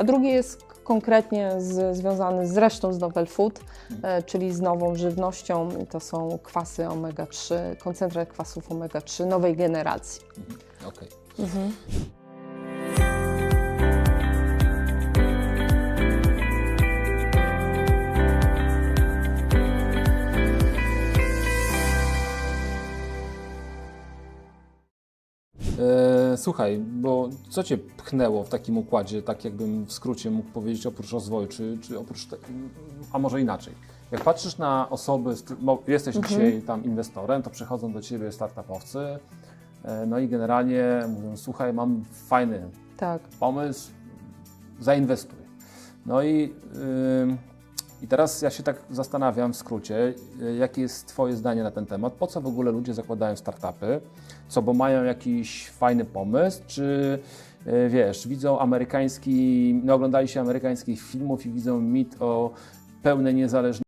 A drugi jest konkretnie z, związany zresztą z Novel Food, e, czyli z nową żywnością. To są kwasy omega-3, koncentrat kwasów omega-3 nowej generacji. Okej. E, Słuchaj, bo co Cię pchnęło w takim układzie, tak jakbym w skrócie mógł powiedzieć, oprócz rozwoju, czy, czy oprócz, te, a może inaczej. Jak patrzysz na osoby, jesteś dzisiaj tam inwestorem, to przychodzą do Ciebie startupowcy, e, no i generalnie mówią, słuchaj, mam fajny Tak. pomysł, zainwestuj. No i, i teraz ja się tak zastanawiam w skrócie, y, jakie jest Twoje zdanie na ten temat? Po co w ogóle ludzie zakładają startupy? Co, bo mają jakiś fajny pomysł, czy y, wiesz, widzą amerykański, no oglądali się amerykańskich filmów i widzą mit o pełnej niezależności